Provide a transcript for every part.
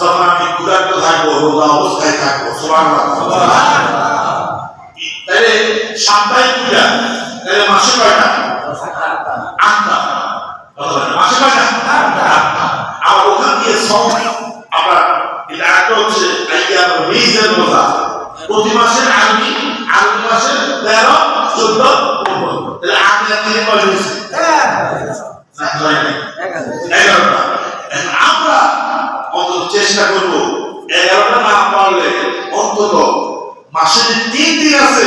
যখন আমি ক্ষুধার্ত থাকব রোজা অবস্থায় থাকব তাহলে সাপ্তাহিক পূজা, তাহলে মাসে কয়টা? আটটা। মাসে কয়টা? আর ওখান দিয়ে সব আবার এটা একটা হচ্ছে প্রতি মাসের আরবি আরবি মাসের তেরো চোদ্দ পনেরো তাহলে আট হাজার থেকে কয় হয়েছে না, হয় নাই। এগারোটা এখন আমরা অন্তত চেষ্টা করব। এগারোটা না পারলে অন্তত তিন দিন আছে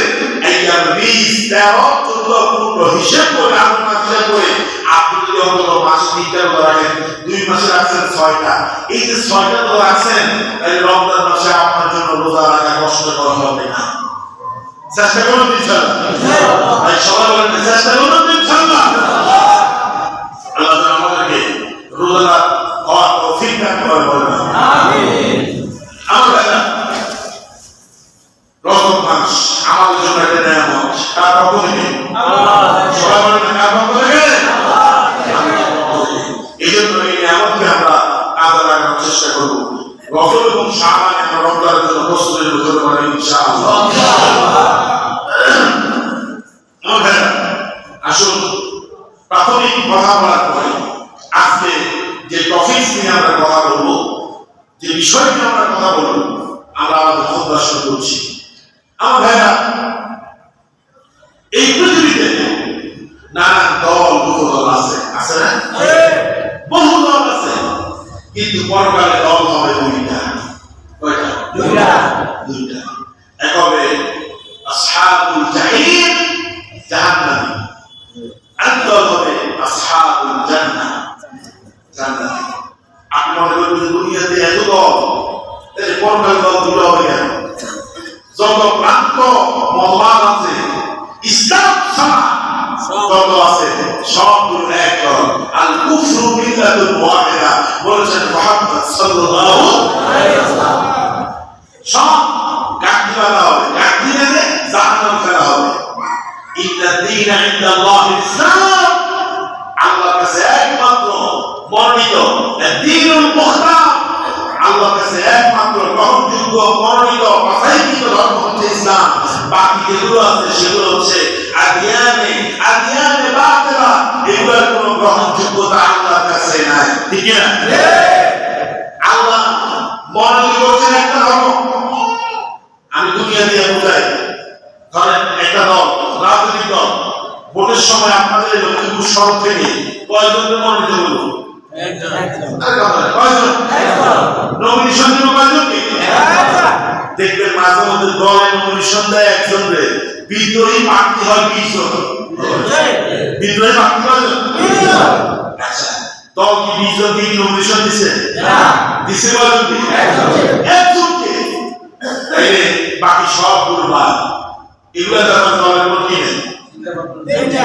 হিসেব করে আপনার হিসাব করে আপনি যদি অন্তত মাসে তিনটা রাখেন, দুই মাসে রাখছেন ছয়টা। এই যে ছয়টা রোজা রাখছেন রমজান মাসে আপনার জন্য রোজা রাখা কষ্টকর হবে না। চেষ্টা করুন সবাই বলেন, চেষ্টা করুন আল্লাহ আমাদেরকে রোজা হওয়ার আসুন প্রাথমিক কথা বলার পরে আজকে যে টপিক নিয়ে আমরা কথা যে বিষয় নিয়ে আমরা কথা বলব আমরা আমাদের করছি আমার ভাইরা এই পৃথিবীতে নানান দল বহুদল আছে আছে না? বহু দল আছে কিন্তু পরকালে দল হবে দুইটা। কয়টা? দুইটা। দুইটা। এক হবে আসহাবুল আল্লাহর কাছে একমাত্র গ্রহণযোগ্য মনোনীত বাছাইকৃত ধর্ম হচ্ছে ইসলাম। বাকি যেগুলো আছে সেগুলো হচ্ছে আদিয়ানে। আদিয়ানে বাতিলা এগুলোর কোনো গ্রহণযোগ্যতা আল্লাহর কাছে নাই। ঠিক না? আল্লাহ মনোনীত করছেন একটা ধর্ম। আমি দুনিয়া দিয়ে বোঝাই। ধরেন একটা দল রাজনৈতিক দল। ভোটের সময় আপনাদের লক্ষ্মীপুর শহর থেকে কয়জনকে মনোনীত করল নমিনেশন দিল দেখবেন মাঝে মধ্যে দলে একজন রে বিদ্রোহী হয় বিশ জন বিদ্রোহী আচ্ছা দল কি বিশ জন কি দিছে দিছে বাকি সব দুর্বল এগুলো যখন দলের মধ্যে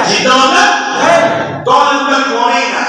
চিন্তা হবে দলের মধ্যে অনেক না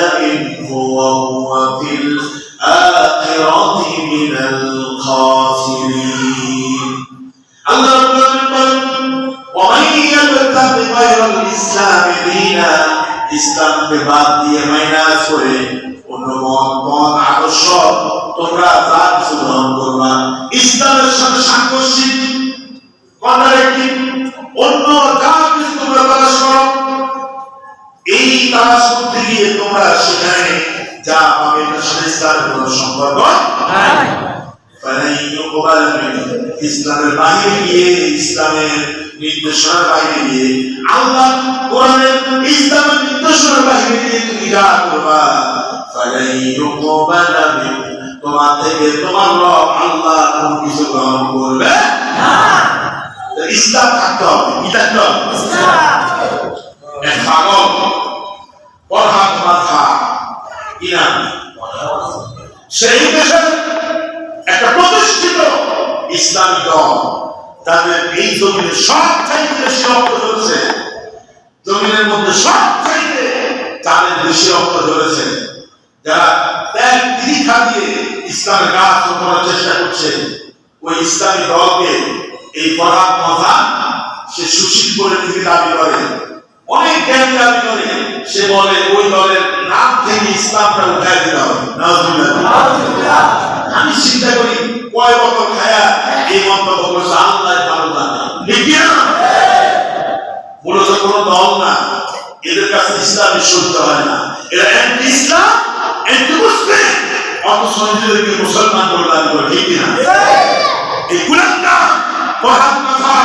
বাদ দিয়ে মাইনাস করে অন্য মত মত আদর্শ তোমরা যা কিছু গ্রহণ করবা। ইসলামের সাথে সাংঘর্ষিক কন্ট্রাডিক্টিভ অন্য যা কিছু তোমরা করো এই তালাশ করতে গিয়ে তোমরা সেখানে যা পাবে এটার সাথে ইসলামের কোনো সম্পর্ক ইউকবাল ইসলামের বাইরে গিয়ে ইসলামের নির্দেশনার বাইরে গিয়ে আল্লাহ কোরআনের ইসলামের নির্দেশনার বাইরে গিয়ে তুমি যা করবা। তোমার থেকে তোমার রব আল্লাহ কোন কিছু গ্রহণ করবে ইসলাম থাকতে হবে কি থাকতে হবে? এক পাগল মাথা কি সেই দেশের একটা প্রতিষ্ঠিত ইসলামী দল তাদের এই জমিনে সব চাইতে ধরেছে, জমিনের মধ্যে সব ধরেছে। যারা চেষ্টা করছে, ওই ইসলামী দলকে এই কথা সে সুশীল করে অনেক জ্ঞান দাবি করে, সে বলে, ওই দলের নাম থেকে ইসলামটা আমি চিন্তা করি কয় বছর খায়া? এই মন্তব্য করছে আল্লাহ ভালো জানে। মূলত কোন দল না। এদের কাছে ইসলাম শুদ্ধ হয় না। এরা অ্যান্টি ইসলাম অ্যান্টি মুসলিম অথচ নিজেদেরকে মুসলমান বলে করে, ঠিক কিনা? এই কুলাঙ্গা প্রধান কথা।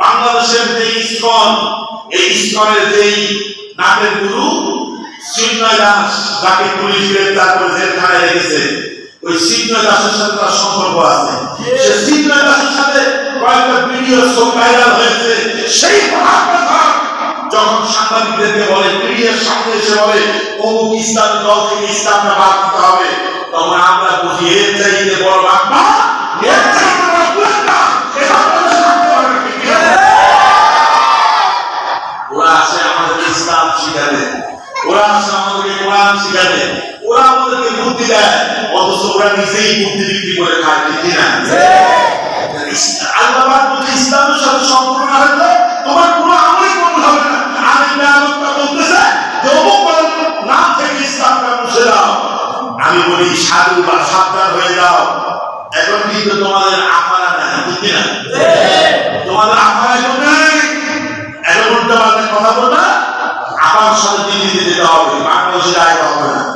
বাংলাদেশের যে ইস্কন, এই ইস্কনের যেই নাটের গুরু চিন্ময় দাস যাকে পুলিশ গ্রেপ্তার করে জেলখানায় রেখেছে ওই চিন্ময় দাসের সাথে তার সম্পর্ক আছে। সে চিন্ময় দাসের সাথে কয়েকটা ভিডিও ছবি ভাইরাল হয়েছে। সেই যখন সাংবাদিকদেরকে বলে, মিডিয়ার সামনে এসে বলে, অমুক ইসলামী দল থেকে ইসলামটা বাদ দিতে হবে। তখন আমরা বুঝি, এর চাইতে বড় বাংলা এর চাইতে বড় কুলাঙ্গা আমাদের ওরা ইসলাম শিখাবে। ওরা আসে আমাদেরকে কোরআন শিখাবে। ওরা আমাদেরকে বুদ্ধি দেয় অথচ ওরা নিজেই বুদ্ধি বিক্রি করে খায় ঠিক না আল্লাহ বলছে, ইসলামের সাথে সম্পর্ক না রাখলে তোমার কোনো আমলই কবুল হবে না। এই বেয়াদবটা বলতেছে যে অমুক নাম থেকে ইসলামটা মুছে দাও। আমি বলি সাধু বা সাবধান হয়ে যাও। এখন কিন্তু তোমাদের আপারা নাই ঠিক না তোমাদের আপারা এখন নেই। এখন উল্টো পাল্টা কথা বলবা আপার সাথে দিল্লিতে যেতে হবে বাংলাদেশে জায়গা হবে না না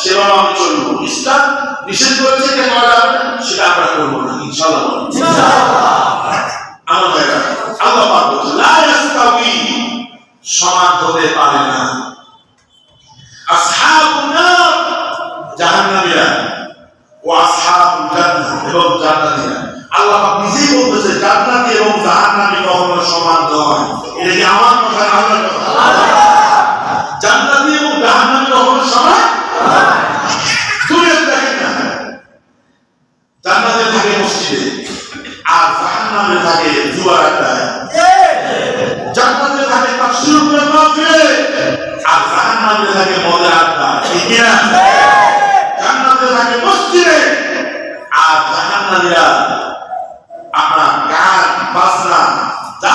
সেভাবে আমি চলবো ইসলাম নিষেধ করেছে সেটা আমরা করব না, ইনশাআল্লাহ। বলুন। আমার আল্লাহ সমান হতে পারে না আসহাবুন নার জাহান্নামীরা ও আসহাবুল জান্নাহ এবং জান্নাতীরা আল্লাহ পাক নিজেই বলতেছে জান্নাতি এবং জাহান্নামী কখনো সমান নয় এটা কি আমার কথা না আল্লাহর কথা জান্নাতি এবং জাহান্নামী কখনো সমান দুনিয়াতে দেখেন না জান্নাতে থাকে মসজিদে আর জাহান্নামে থাকে জুয়ার আড্ডায় জান্নাতে থাকে তাফসীর করে মাহফিলে আর জাহান্নামে থাকে মদের আড্ডা ঠিক কি না জান্নাতে থাকে মসজিদে আর জাহান্নামীরা আপনার গান বাজনা যা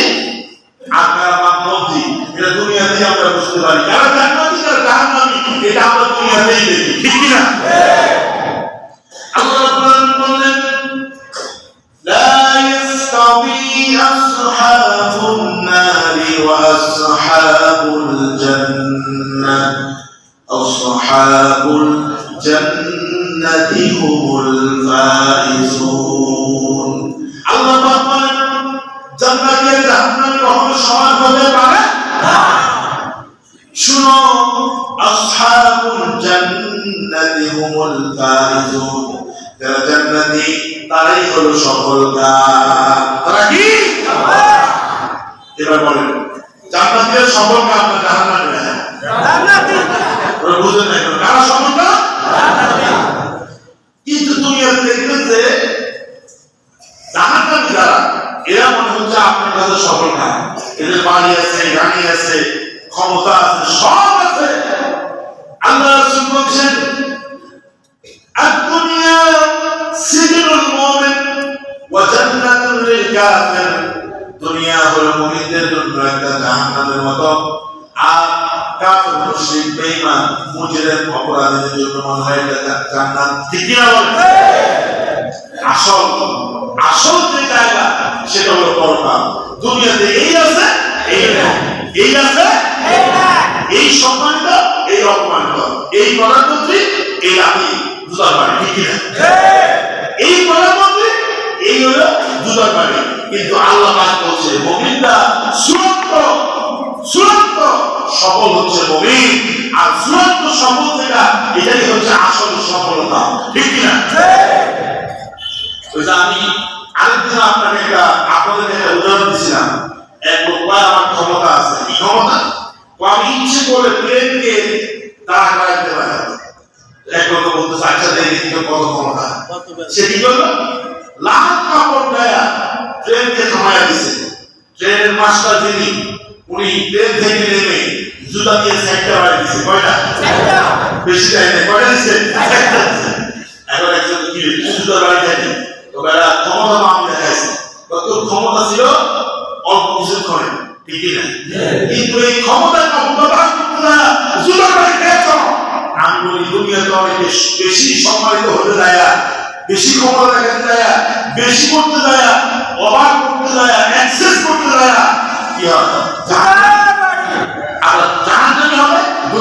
أصحاب الجنة هم الفائزون আল্লাহ পাক বলেন জান্নাতি আর জাহান্নামী কখনো সমান হতে পারে শুনো আসহাবুল জান্নাতি হুমুল ফাইজুন যারা জান্নাতি তারাই হলো সফল তারা কি এবার বলেন জান্নাতীদের সফল কাম না জাহান্নামী কিন্তু তুমি দেখবে যে জাহান্নামী যারা এরা মনে হচ্ছে আপনার কাছে সফল না। এদের বাড়ি আছে গাড়ি আছে, ক্ষমতা আছে, সব আছে। আল্লাহ রাসূল বলেন দুনিয়া সিজনুল দুনিয়া হলো মুমিনদের জন্য একটা জাহান্নামের মতো। আর কাফের মুশরিক, বেঈমান মুজরিম অপরাধীদের জন্য মনে হয় এটা জান্নাত। ঠিক না আসল আসল যে জায়গা, সেটা হলো দুনিয়াতে এই আছে, এই নাই। এই আছে, এই সম্মানিত, এই অপমানিত। এই প্রধানমন্ত্রী, এই আমি দুটার বাড়ি, ঠিক কিনা? এই প্রধানমন্ত্রী, এই হলো দুটার বাড়ি। কিন্তু আল্লাহ পাক বলছে, মুমিনরা চূড়ান্ত চূড়ান্ত সফল হচ্ছে মুমিন আর চূড়ান্ত সফল যেটা এটাই হচ্ছে আসল সফলতা। ঠিক কিনা? আমি আরেকদিন আপনাকে একটা আপনাদের একটা উদাহরণ দিছিলাম। এক লোক আমার ক্ষমতা আছে। কি ক্ষমতা? ও আমি ইচ্ছে করে প্লেনকে দাঁড়া করাই দিতে পারি। এক লোক বলতেছে আচ্ছা দেখি কত ক্ষমতা? সে কি করল? লাল কাপড় গায়া ট্রেনকে থামায়া দিছে। ট্রেনের মাস্টার যিনি উনি ট্রেন থেকে নেমে জুতা দিয়ে সাইডটা বাড়ি দিছে কয়টা? বেশি টাইম কয়টা দিছে। এখন একজন কি জুতা বাড়ি থাকে তো এরা ক্ষমতা মামলা দেখাইছে কত ক্ষমতা ছিল অল্প কিছুক্ষণে ঠিকই না? কিন্তু এই ক্ষমতার ব্যবহার করতে জুতা বাড়ি খেয়েছ আমি বলি দুনিয়াতে অনেক বেশি সম্মানিত হতে যায় বেশি ক্ষমতা দেখাতে যায় বেশি করতে যায় অবাক করতে যায় অ্যাক্সেস করতে যায় কি হয়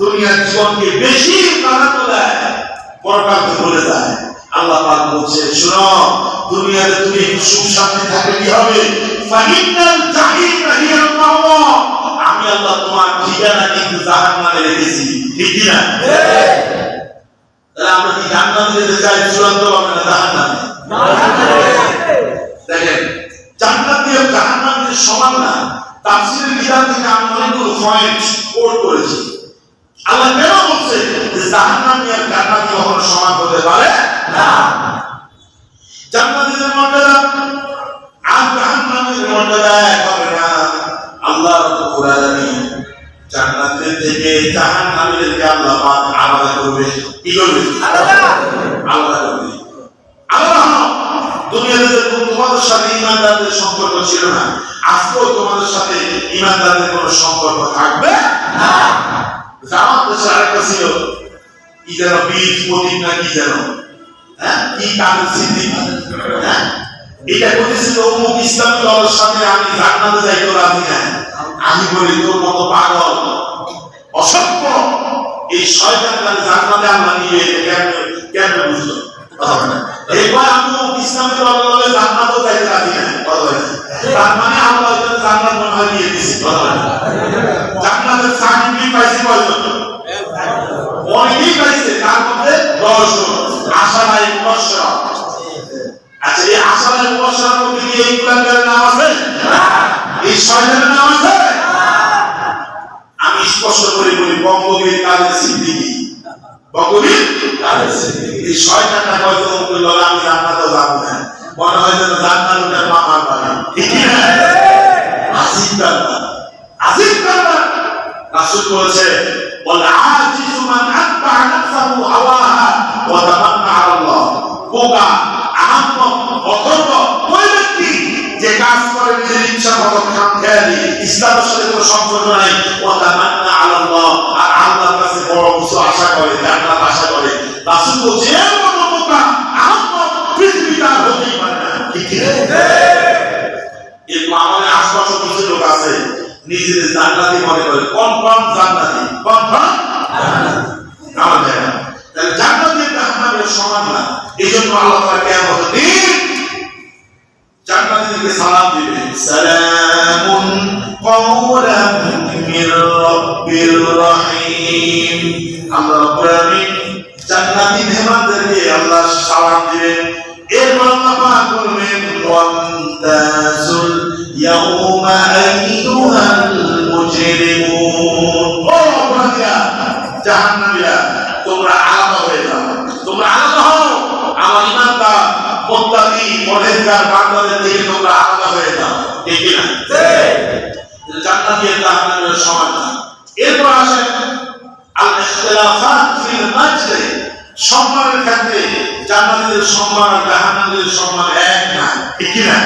দুনিয়ার জীবনকে বেশি প্রাধান্য দেয়। পরকালকে ভুলে যায়। আল্লাহ পাক বলছে শুনো, দুনিয়াতে তুমি সুখ শান্তি থাকলে কি হবে? ফাহিনাল জাহিম হিয়াল মাওয়া আমি আল্লাহ তোমার ঠিকানা কিন্তু জাহান্নামে রেখেছি। ঠিক না? তাহলে আমরা কি জান্নাতে যেতে চাই? চূড়ান্ত ভাবে না জাহান্নামে? দেখেন, জান্নাত দিয়ে জাহান্নাম সমান না। তাফসীরের কিতাব থেকে আমি অনেকগুলো পয়েন্ট কোট করেছি। আল্লাহ কেন বলছে যে জাহান্নাম আর জান্নাত কখনো সমান হতে পারে না? জান্নাতীদের মর্যাদা? আর জাহান্নামের মর্যাদা এক হবে না। আল্লাহ রাব্বুল আলামিন জান্নাতের থেকে জাহান্নামীদেরকে আল্লাহ পাক আলাদা করবে। কি করবে? আলাদা করবে। আল্লাহ দুনিয়াতে তোমাদের সাথে ইমানদারদের সম্পর্ক ছিল না। আজকেও তোমাদের সাথে ইমানদারদের কোনো সম্পর্ক থাকবে? না। জামাত দেশে আরেকটা ছিল, কি যেন বীজ প্রতীক না কি যেন হ্যাঁ? কি কাদের স্মৃতি? হ্যাঁ? এটা করেছিল অমুক ইসলাম দলের সাথে আমি জান্নাতে যাইতে রাজি না। আমি বলি, তোর মতো পাগল, অসভ্য, এই শয়তান তাহলে জান্নাতে আমরা নিয়ে কেমন কেমন বুঝলো? এরপর আমি ইসলামের দলে দলে জান্নাতও যাইতে রাজি না। তার মানে ওইখানে জান্নাত মনে হয় নিয়ে দিছি। জান্নাতের সার্টিফিকেট পাইছি কয়জন অনেকেই পাইছে তার মধ্যে দশ আশা নাই মুবাশশিরা আচ্ছা এই আশা নাই মুবাশশিরার মধ্যে কি এই কুলাঙ্গারের নাম আছে এই শয়তানের নাম আছে আমি স্পষ্ট করে বলি বঙ্গবীর কাদের সিদ্দিকী বঙ্গবীর কাদের সিদ্দিকী এই শয়তানটা হয়তো বলল আমি জান্নাতে যাব না মনে হয় যেন বল আজিজু মান আতবা নাফসাহু হাওয়াহা ওয়া তামান্না করে ইচ্ছা মতো খাম খেয়ালি ইসলামের কোনো সম্পর্ক নাই। ওয়া তামান্না আর আল্লাহর কাছে বড় আশা করে, জান্নাত আশা করে। রাসূল বলছে এর মতো বোকা আর হতেই পারে না ঠিক কি না? আশপাশে কিছু লোক আছে, নিজেদের জান্নাতি করে। কনফার্ম জান্নাতি। কনফার্ম? আমাদের তাহলে জান্নাতি জাহান্নামের সমান না। এই জন্য আল্লাহ তাআলা কিয়ামতের দিন জান্নাতীদেরকে সালাম দিবে। সালামুন কওলাম মির রাব্বির রহিম। আল্লাহ রাব্বুল সালাম দিবেন। وامتازوا اليوم أيها المجرمون. জাহান্নামীরা তোমরা আলাদা হয়ে যাও। তোমরা আলাদা হও। আমার ইমানদার মুত্তাকি পরহেজগার বান্দাদের থেকে তোমরা আলাদা হয়ে যাও। ঠিক কি না? জান্নাতি আর জাহান্নামের সমাধান এরপর আসেন আল ইখতিলাফাত ফিল মাজলি সম্মানের ক্ষেত্রে। জান্নাতের সম্মান আর জাহান্নামের সম্মান এক না, ঠিক না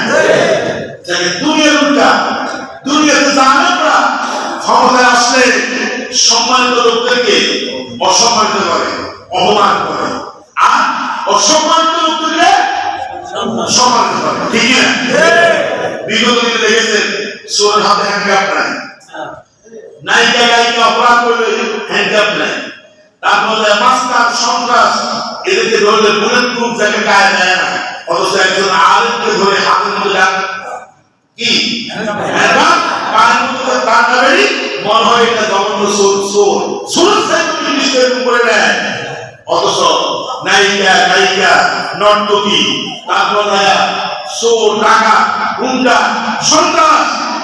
যাকে দুনিয়ার উল্টা, দুনিয়াতে জানেনরা ক্ষমতায় আসলে সম্মানিত লোকদেরকে অসম্মানিত করে, অপমান করে। আর অসম্মানিত লোকদেরকে সম্মানিত করে, ঠিক না বিগত দিনে দেখেছেন সোর হাতে হ্যান্ডকাপ নাই। নায়িকা গায়িকা অপরাধ করলে হ্যান্ডকাপ নাই। তারপরে মাস্টার, সন্ত্রাস এদেরকে ধরলে বুলেট প্রুফ যাকে গায়ে দেয় না, অথচ একজন আলেমকে ধরে হাতের মধ্যে রাখ কি? মনে হয় এটা জঘন্য সোর সোর সোর জিনিসটা করে নেয়। নায়িকা গায়িকা নর্তকী, তারপরে চোর টাকা গুন্ডা, সন্ত্রাস।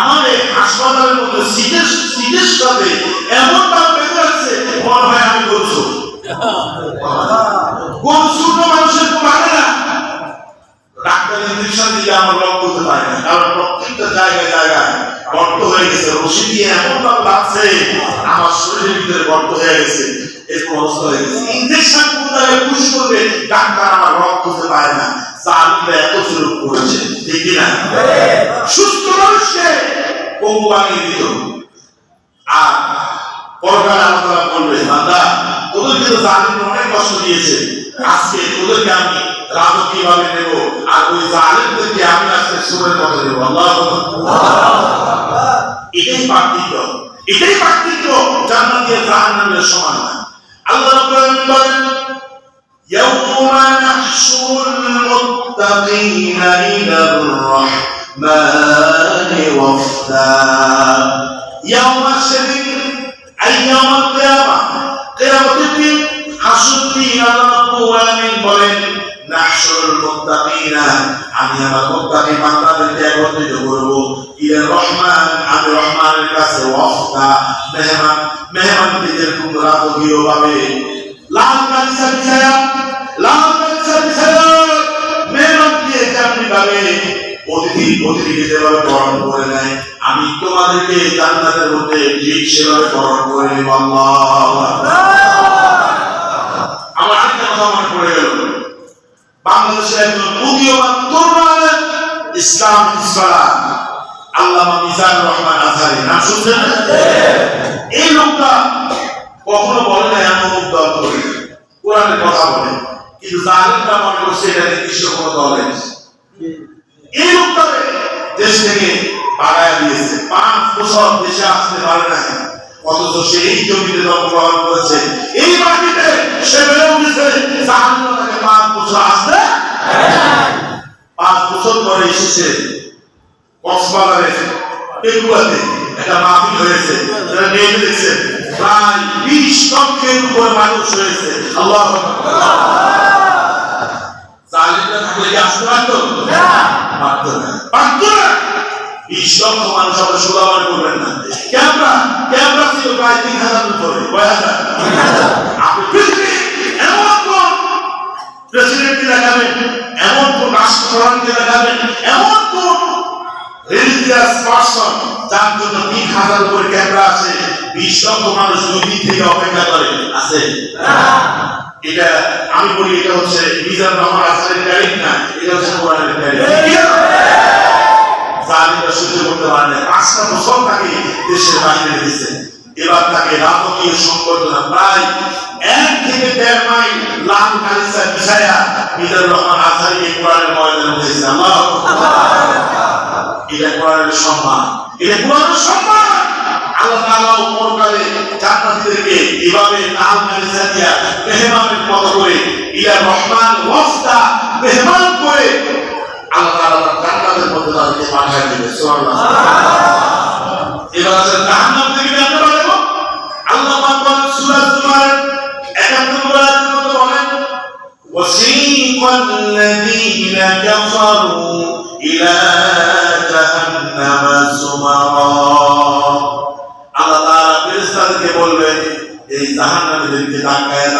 আমার হাসপাতালের মধ্যে সিটের সিটের সাথে এমন ভাবে বেঁধে আছে মনে হয় আমি বলছো কোন শূন্য মানুষের মানে না। ডাক্তার ইঞ্জেকশন দিলে আমার রক্ত করতে পারে না, কারণ প্রত্যেকটা জায়গায় জায়গায় গর্ত হয়ে গেছে। রশি দিয়ে এমন ভাবে লাগছে, আমার শরীরের ভিতরে গর্ত হয়ে গেছে, এরকম অবস্থা হয়ে গেছে। ইঞ্জেকশন কোন জায়গায় করবে, ডাক্তার আমার রক্ত করতে পারে না। সুস্থ আর পরকালে আল্লাহ বলবে, বান্দা, তোদেরকে তো আর ওই জালিমদেরকে আমি আজকে সুরের পথে নেব। আল্লাহ এটাই পার্থক্য। এটাই পার্থক্য সমান না আল্লাহ يوم نحشر المتقين إلى الرحمن وفدا يوم الشديد أي يوم القيامة قيامة الدين حشر الدين الله رب العالمين বলেন নাহশুরুল মুত্তাকিনা আমি আমার মুত্তাকি বান্দাদেরকে একত্রিত করব ইলা রহমান আমি রহমানের কাছে ওয়াফদা মেহমান মেহমানদের খুব রাজকীয় ভাবে লাল কালিসা বিছায়া, লাল করে নেয়। আমি তোমাদেরকে জান্নাতের মধ্যে ঠিক সেভাবে বরণ করে নেব আমার আরেকটা কথা মনে বাংলাদেশের একজন ইসলাম ইসলাম। আল্লামা মিজান রহমান আজহারি এই লোকটা কখনো বলে না, এমন দল করে। কথা বলে, কিন্তু জালিমটা মনে করছে এটা নির্দিষ্ট কোনো দলের এই লোকটাকে দেশ থেকে দিয়েছে। পাঁচ বছর দেশে আসতে পারে না অথচ সেই জমিতে জন্মগ্রহণ করেছে। এই মাটিতে সে বেড়ে উঠেছে তাকে পাঁচ বছর পাঁচ বছর পরে এসেছে কক্সবাজারে একটা মাহফিল হয়েছে। যারা নেমে দেখছে প্রায় বিশ লক্ষের উপরে মানুষ হয়েছে আল্লাহ জালিমরা থাকলে কি আসতে পারতো? পারতো না। পারতো না। বিশ লক্ষ মানুষ আমরা সুদামান করবেন না। ক্যামেরা ক্যামেরা ছিল প্রায় তিন হাজার উপরে কয় হাজার? আপনি এমন কোন প্রেসিডেন্টকে দেখাবেন? এমন কোন রাষ্ট্রপ্রধানকে দেখাবেন? এমন রিলিজিয়াস পার্সন যার জন্য তিন হাজার উপরে ক্যামেরা আছে, বিশ লক্ষ মানুষ থেকে অপেক্ষা করে। আছে? এটা আমি বলি, এটা হচ্ছে মিজান রহমান আসারের তারিখ না, এটা হচ্ছে কোরআনের তারিখ জালিমরা সহ্য করতে পারে না। পাঁচটা বছর তাকে দেশের বাইরে রেখেছে। এবার তাকে রাজকীয় সংবর্ধনা প্রায় এক থেকে দেড় মাইল লাল কালিসা বিছায়া মিজান রহমান আজহারিকে কোরআনের ময়দানে উঠেছে। আল্লাহ এটা কোরআনের সম্মান। এটা সম্মান! আল্লাহ তাআলা পরকালে জান্নাতীদেরকে এভাবে করে ইলা রহমান ওয়াসতা মেহমান করে আল্লাহ তাআলা জান্নাতের মধ্যে তাদেরকে পাঠিয়ে দিবে। সুবহানাল্লাহ। এবার আছে জাহান্নামা সুমারা আল্লাহ তাআলা বলবেন এই জাহান্নামীদেরকে ধাক্কায়